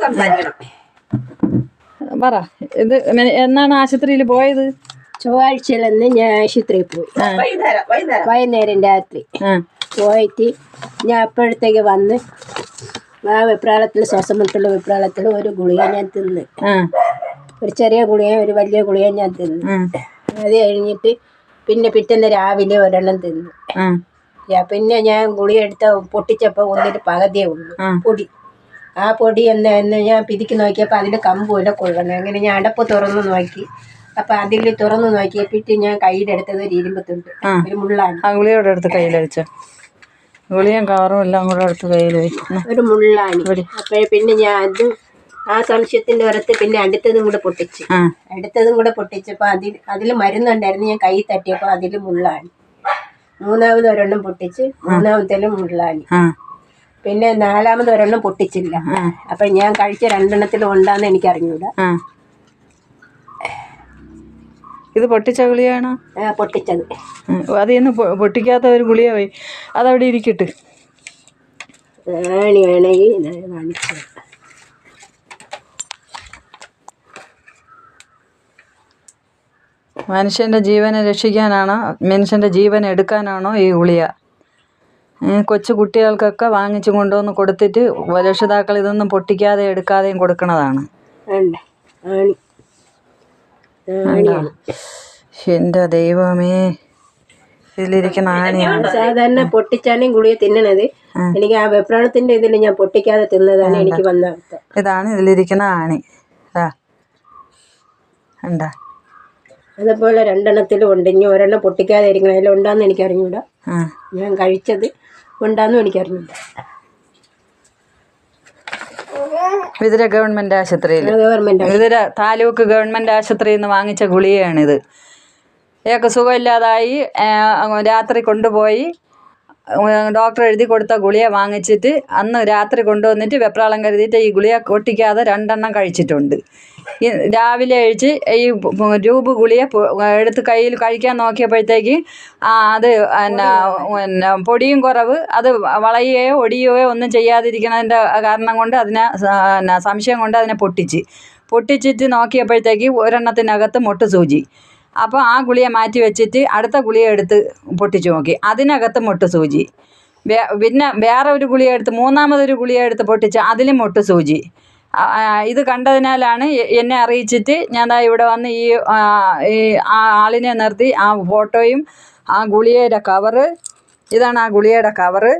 സംസാരിക്കണം. പറ ഇത് എന്നാണ് ആശുപത്രിയിൽ പോയത്? ചൊവ്വാഴ്ചയിലന്ന് ഞാൻ ആശുപത്രിയിൽ പോയി. വൈകുന്നേരം രാത്രി ആ. പോയിട്ട് ഞാൻ അപ്പോഴത്തേക്ക് വന്ന് ആ വെപ്രാളത്തിൽ ശ്വാസം മുട്ടുള്ള വെപ്രാളത്തിൽ ഒരു ഗുളിക ഞാൻ തിന്ന്. ആ. ഒരു ചെറിയ ഗുളിക ഒരു വലിയ ഗുളിക ഞാൻ തിന്ന്. അത് കഴിഞ്ഞിട്ട് പിന്നെ പിറ്റേന്ന് രാവിലെ ഒരെണ്ണം തിന്നു. പിന്നെ ഞാൻ ഗുളിയെടുത്ത പൊട്ടിച്ചപ്പോൾ ഒന്നിന് പകുതിയേ ഉള്ളൂ. പൊടി. ആ പൊടി എന്ന് എന്ന് ഞാൻ പിതിക്ക് നോക്കിയപ്പോൾ അതിൽ കമ്പൂല കൊള്ളണം അങ്ങനെ ഞാൻ അടപ്പ് തുറന്ന് നോക്കി. അപ്പൊ അതിൽ തുറന്ന് നോക്കിയപ്പോഴത്തെ ഞാൻ കയ്യിലെടുത്തത് ഒരു ഇരുമ്പ് തുണ്ട്. ഒരു മുള്ളാണ്. ആ ഗുളിയോടെ എടുത്ത് കയ്യിൽ വെച്ചോ. ഗുളിയും കവറും എല്ലാം കൂടെ എടുത്ത് കയ്യിൽ ഒരു മുള്ളാണ്. അപ്പോഴേ പിന്നെ ഞാൻ അത് ആ സംശയത്തിന്റെ പുറത്ത് പിന്നെ അടുത്തതും കൂടെ പൊട്ടിച്ച്. അടുത്തതും കൂടെ പൊട്ടിച്ചപ്പോൾ അതിൽ അതിൽ മരുന്നുണ്ടായിരുന്നു. ഞാൻ കൈ തട്ടിയപ്പോൾ അതിൽ മുള്ളാണ്. മൂന്നാമത് ഒരെണ്ണം പൊട്ടിച്ച് മൂന്നാമത്തേലും മുള്ളാണ്. പിന്നെ നാലാമത് ഒരെണ്ണം പൊട്ടിച്ചില്ല. അപ്പൊ ഞാൻ കഴിച്ച രണ്ടെണ്ണത്തിലും ഉണ്ടാന്ന് എനിക്ക് അറിഞ്ഞൂടാ ഇത് പൊട്ടിച്ച ഗുളിയാണോ പൊട്ടിച്ചത്. ഉം. അത് ഇന്ന് പൊട്ടിക്കാത്ത ഒരു ഗുളിയായി അതവിടെ ഇരിക്കട്ട്. മനുഷ്യന്റെ വേണമെങ്കിൽ ഇത് കാണിച്ചു മനുഷ്യന്റെ ജീവനെ രക്ഷിക്കാനാണോ മനുഷ്യന്റെ ജീവൻ എടുക്കാനാണോ ഈ ഗുളിയ കൊച്ചു കുട്ടികൾക്കൊക്കെ വാങ്ങിച്ചു കൊണ്ടുവന്ന് കൊടുത്തിട്ട് രക്ഷിതാക്കൾ ഇതൊന്നും പൊട്ടിക്കാതെ എടുക്കാതെയും കൊടുക്കണതാണ്. എന്റെ ദൈവമേ ഇതിലിരിക്കുന്ന ആണിയാണ്. സാധാരണ പൊട്ടിച്ചാണ് ഗുളിക തിന്നണത്. എനിക്ക് ആ വെപ്രാണത്തിന്റെ ഇതിൽ ഞാൻ പൊട്ടിക്കാതെ തിന്നതാണ് എനിക്ക് വന്ന ഇതാണ് ഇതിലിരിക്കുന്ന ആണി. ഉണ്ടാ അതുപോലെ രണ്ടെണ്ണത്തിലും ഉണ്ട്. ഇനി ഒരെണ്ണം പൊട്ടിക്കാതെ ഇരിക്കണം. അതിലുണ്ടാന്ന് എനിക്ക് അറിഞ്ഞൂടാ ഞാൻ കഴിച്ചത് ഉണ്ടാന്നും എനിക്കറിഞ്ഞില്ല അറിഞ്ഞൂടാ ഗവൺമെന്റ് ആശുപത്രിയിൽ ഗവൺമെന്റ് വിതുര താലൂക്ക് ഗവൺമെന്റ് ആശുപത്രിയിൽ നിന്ന് വാങ്ങിച്ച ഗുളികയാണിത്. ഇയാൾക്ക് സുഖമില്ലാതായി രാത്രി കൊണ്ടുപോയി ഡോക്ടർ എഴുതി കൊടുത്ത ഗുളിക വാങ്ങിച്ചിട്ട് അന്ന് രാത്രി കൊണ്ടുവന്നിട്ട് വെപ്രാളം കരുതിയിട്ട് ഈ ഗുളിക കൊട്ടിക്കാതെ രണ്ടെണ്ണം കഴിച്ചിട്ടുണ്ട്. രാവിലെ കഴിച്ച് ഈ രൂപ ഗുളിയെ എടുത്ത് കയ്യിൽ കഴിക്കാൻ നോക്കിയപ്പോഴത്തേക്ക് അത് എന്നാ പിന്നെ പൊടിയും കുറവ് അത് വളയുകയോ ഒടിയുകയോ ഒന്നും ചെയ്യാതിരിക്കുന്നതിന്റെ കാരണം കൊണ്ട് അതിനെ എന്നാ സംശയം കൊണ്ട് അതിനെ പൊട്ടിച്ച്. പൊട്ടിച്ചിട്ട് നോക്കിയപ്പോഴത്തേക്ക് ഒരെണ്ണത്തിനകത്ത് മുട്ട് സൂചി. അപ്പോൾ ആ ഗുളിയെ മാറ്റി വെച്ചിട്ട് അടുത്ത ഗുളിയെ എടുത്ത് പൊട്ടിച്ച് നോക്കി. അതിനകത്ത് മുട്ട് സൂചി. പിന്നെ വേറെ ഒരു ഗുളിയെടുത്ത് മൂന്നാമതൊരു ഗുളിയെടുത്ത് പൊട്ടിച്ച് അതിലും മുട്ട് സൂചി. ഇത് കണ്ടതിനാലാണ് എന്നെ അറിയിച്ചിട്ട് ഞാൻ ദാ ഇവിടെ വന്ന് ഈ ആ, ആളിനെ നിർത്തി ആ ഫോട്ടോയും ആ ഗുളികയുടെ കവറ് ഇതാണ് ആ ഗുളികയുടെ കവറ്